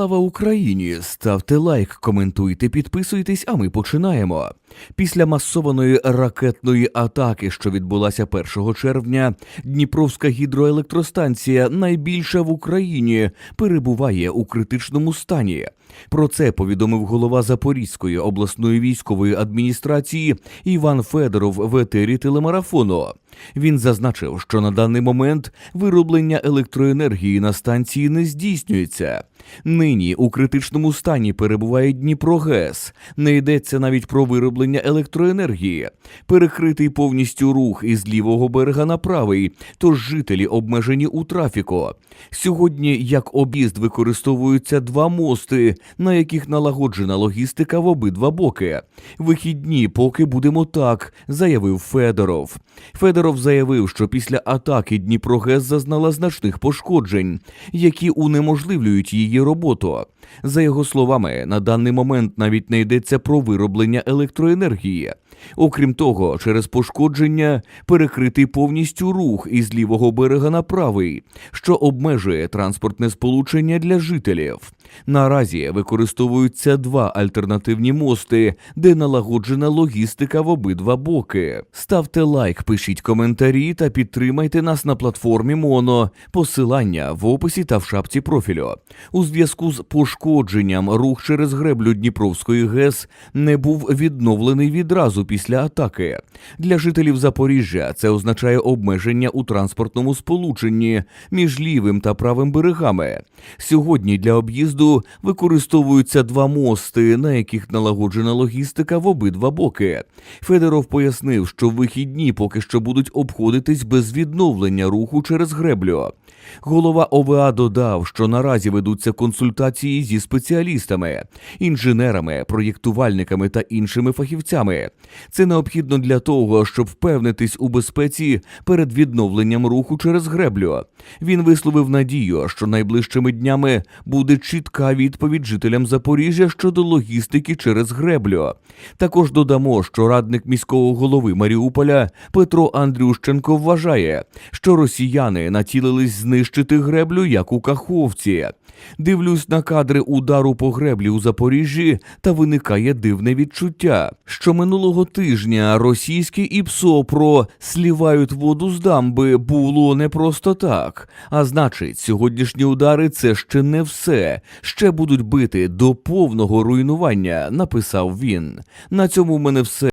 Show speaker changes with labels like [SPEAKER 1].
[SPEAKER 1] Слава Україні! Ставте лайк, коментуйте, підписуйтесь, а ми починаємо. Після масованої ракетної атаки, що відбулася 1 червня, Дніпровська гідроелектростанція, найбільша в Україні, перебуває у критичному стані. Про це повідомив голова Запорізької обласної військової адміністрації Іван Федоров в етері телемарафону. Він зазначив, що на даний момент вироблення електроенергії на станції не здійснюється. Нині у критичному стані перебуває Дніпрогес. Не йдеться навіть про вироблення електроенергії. Перекритий повністю рух із лівого берега на правий, тож жителі обмежені у трафіку. Сьогодні як об'їзд використовуються два мости, на яких налагоджена логістика в обидва боки. Вихідні, поки будемо так, заявив Федоров. Федоров заявив, що після атаки Дніпрогес зазнала значних пошкоджень, які унеможливлюють її роботу. За його словами, на даний момент навіть не йдеться про вироблення електроенергії. Окрім того, через пошкодження перекритий повністю рух із лівого берега на правий, що обмежує транспортне сполучення для жителів. Наразі використовуються два альтернативні мости, де налагоджена логістика в обидва боки. Ставте лайк, пишіть коментарі та підтримайте нас на платформі Моно. Посилання в описі та в шапці профілю. У зв'язку з пошкодженням рух через греблю Дніпровської ГЕС не був відновлений відразу після атаки. Для жителів Запоріжжя це означає обмеження у транспортному сполученні між лівим та правим берегами. Сьогодні для об'їзду використовуються два мости, на яких налагоджена логістика в обидва боки. Федоров пояснив, що вихідні поки що будуть обходитись без відновлення руху через греблю. Голова ОВА додав, що наразі ведуться консультації зі спеціалістами, інженерами, проєктувальниками та іншими фахівцями. Це необхідно для того, щоб впевнитись у безпеці перед відновленням руху через греблю. Він висловив надію, що найближчими днями буде чітка відповідь жителям Запоріжжя щодо логістики через греблю. Також додамо, що радник міського голови Маріуполя Петро Андрющенко вважає, що росіяни націлились знищити греблю як у Каховці. Дивлюсь на кадри удару по греблі у Запоріжжі, та виникає дивне відчуття, що минулого тижня російські ІПСО про слівають воду з дамби було не просто так. А значить, сьогоднішні удари це ще не все. Ще будуть бити до повного руйнування, написав він. На цьому в мене все.